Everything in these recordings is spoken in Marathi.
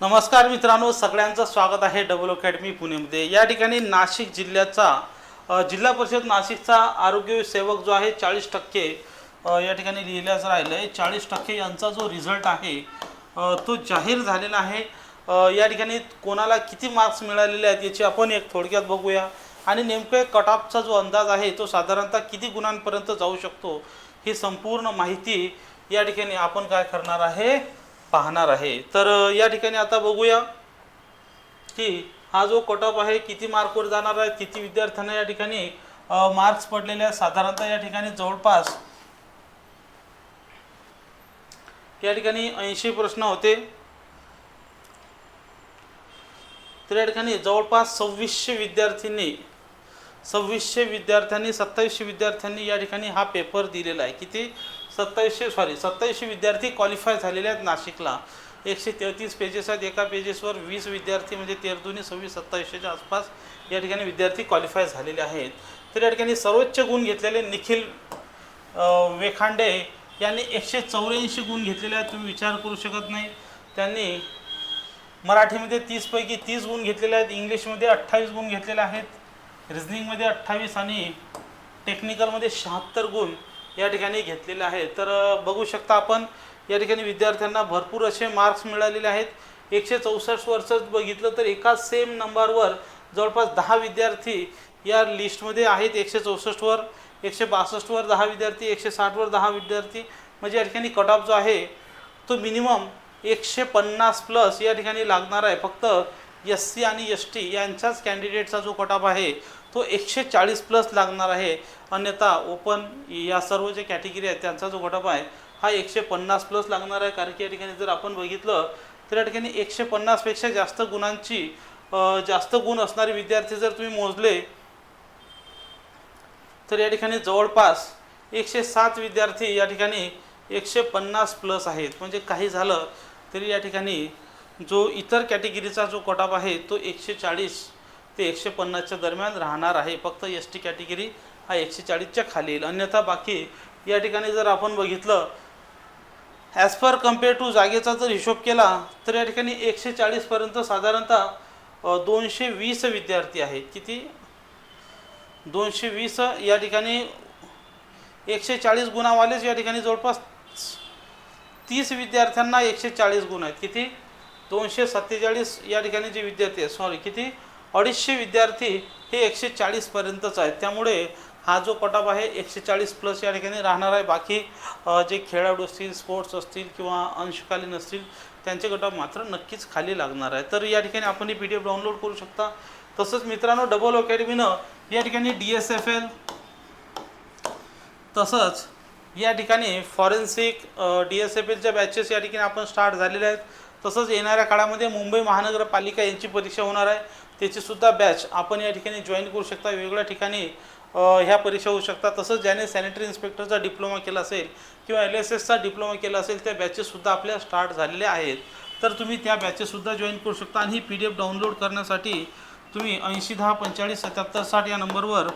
नमस्कार मित्रांनो सगळ्यांचं स्वागत आहे डबल अकॅडमी पुणेमध्ये. या ठिकाणी नाशिक जिल्ह्याचा जिल्हा परिषद नाशिकचा आरोग्य सेवक जो आहे चाळीस टक्के या ठिकाणी लिहिल्याचं राहिलं आहे चाळीस टक्के यांचा जो रिझल्ट आहे तो जाहीर झालेला आहे. या ठिकाणी कोणाला किती मार्क्स मिळालेले आहेत याची आपण एक थोडक्यात बघूया. आणि नेमकं कट ऑफचा जो अंदाज आहे तो साधारणतः किती गुणांपर्यंत जाऊ शकतो ही संपूर्ण माहिती या ठिकाणी आपण काय करणार आहे पाहणार आहे. तर या ठिकाणी आता बघूया की हा जो कट ऑफ आहे किती मार्कवर जाणार आहे किती विद्यार्थ्यांना या ठिकाणी मार्क्स पडलेले आहेत. साधारणतः या ठिकाणी जवळपास या ठिकाणी ऐंशी प्रश्न होते. तर या ठिकाणी जवळपास सव्वीसशे विद्यार्थ्यांनी सव्वीसशे विद्यार्थ्यांनी सत्तावीसशे विद्यार्थ्यांनी या ठिकाणी हा पेपर दिलेला आहे. किती? सत्तावीसशे सॉरी सत्तावीसशे विद्यार्थी क्वालिफाय झालेले आहेत नाशिकला. एकशे तेहतीस पेजेस आहेत. एका पेजेसवर वीस विद्यार्थी म्हणजे तेर दोन्ही सव्वीस सत्तावीसशेच्या आसपास या ठिकाणी विद्यार्थी क्वालिफाय झालेले आहेत. तर या ठिकाणी सर्वोच्च गुण घेतलेले निखिल वेखांडे यांनी एकशे चौऱ्याऐंशी गुण घेतलेले आहेत. तुम्ही विचार करू शकत नाही. त्यांनी मराठीमध्ये तीसपैकी तीस गुण घेतलेले आहेत. इंग्लिशमध्ये अठ्ठावीस गुण घेतलेले आहेत. रिझनिंगमध्ये अठ्ठावीस आणि टेक्निकलमध्ये शहात्तर गुण. या ठिकाणी घेतलेले आहे तर बघू शकता आपण या ठिकाणी विद्यार्थ्यांना भरपूर असे मार्क्स मिळालेले आहेत. एकशे चौसष्ट वर्षच बघितलं तर एका सेम नंबरवर जवळपास दहा विद्यार्थी या लिस्टमध्ये आहेत. एकशे चौसष्टवर एकशे बासष्टवर दहा विद्यार्थी एकशे साठवर दहा विद्यार्थी. म्हणजे या ठिकाणी कट ऑफ जो आहे तो मिनिमम एकशे पन्नास प्लस या ठिकाणी लागणार आहे. फक्त एस सी आणि एस टी यांच्याच कॅन्डिडेटचा जो कट ऑफ आहे तो एकशे चाळीस प्लस लागणार आहे. अन्यथा ओपन या सर्व जे कॅटेगरी आहेत त्यांचा जो घटप आहे हा एकशे पन्नास प्लस लागणार आहे. कारण की या ठिकाणी जर आपण बघितलं तर या ठिकाणी एकशे पन्नासपेक्षा जास्त गुणांची जास्त गुण असणारे विद्यार्थी जर तुम्ही मोजले तर या ठिकाणी जवळपास एकशे सात विद्यार्थी या ठिकाणी एकशे पन्नास प्लस आहेत. म्हणजे काही झालं तरी या ठिकाणी जो इतर कॅटेगरीचा जो कट आहे तो एकशे चाळीस ते एकशे पन्नासच्या दरम्यान राहणार आहे. फक्त एस टी कॅटेगरी हा एकशे चाळीसच्या खाली येईल. अन्यथा बाकी या ठिकाणी जर आपण बघितलं ॲज पर कंपेअर टू जागेचा जर हिशोब केला तर या ठिकाणी एकशे चाळीसपर्यंत साधारणतः दोनशे वीस विद्यार्थी आहेत. किती? दोनशे वीस या ठिकाणी एकशे चाळीस गुणावालेच या ठिकाणी जवळपास तीस विद्यार्थ्यांना एकशे चाळीस गुण आहेत. किती? दोनशे सत्तेचाळीस या ठिकाणी जे विद्यार्थी आहेत. सॉरी किती? अडीचशे विद्यार्थी हे एकशे चाळीसपर्यंतच आहेत. त्यामुळे हा जो कट आहे एकशे चाळीस प्लस या ठिकाणी राहणार आहे. बाकी जे खेळाडू असतील स्पोर्ट्स असतील किंवा अंशकालीन असतील त्यांचे कट मात्र नक्कीच खाली लागणार आहे. तर या ठिकाणी आपण ही पी डी एफ डाउनलोड करू शकता. तसंच मित्रांनो डबल अकॅडमीनं या ठिकाणी डी एस एफ एल तसंच या ठिकाणी फॉरेन्सिक डी एस एफ एलच्या बॅचेस या ठिकाणी आपण स्टार्ट झालेल्या आहेत. तसंच येणाऱ्या काळामध्ये मुंबई महानगरपालिका यांची परीक्षा होणार आहे. त्याचीसुद्धा बॅच आपण या ठिकाणी जॉईन करू शकता. वेगवेगळ्या ठिकाणी ह्या परीक्षा होऊ शकतात. तसंच ज्याने सॅनिटरी इन्स्पेक्टरचा डिप्लोमा केला असेल किंवा एल एस एसचा डिप्लोमा केला असेल त्या बॅचेससुद्धा आपल्या स्टार्ट झालेल्या आहेत. तर तुम्ही त्या बॅचेससुद्धा जॉईन करू शकता आणि ही पी डी एफ डाउनलोड करण्यासाठी तुम्ही ऐंशी दहा पंचेचाळीस सत्याहत्तर साठ या नंबरवर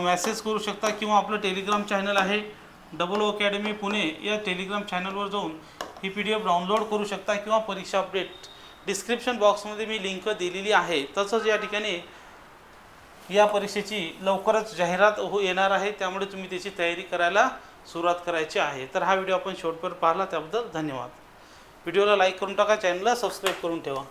मेसेज करू शकता किंवा आपलं टेलिग्राम चॅनल आहे. डबल ओ अकॅडमी पुणे या टेलिग्राम चॅनलवर जाऊन ही पी डी एफ डाउनलोड करू शकता किंवा परीक्षा अपडेट डिस्क्रिप्शन बॉक्समध्ये मी लिंक दिलेली आहे. तसंच या ठिकाणी या परीक्षेची लवकरच जाहिरात हो येणार आहे. त्यामुळे तुम्ही त्याची तयारी करायला सुरुवात करायची आहे. तर हा व्हिडिओ आपण शेवटपर्यंत पाहिला. त्याबद्दल धन्यवाद. व्हिडिओला लाईक करून टाका. चॅनलला सबस्क्राईब करून ठेवा.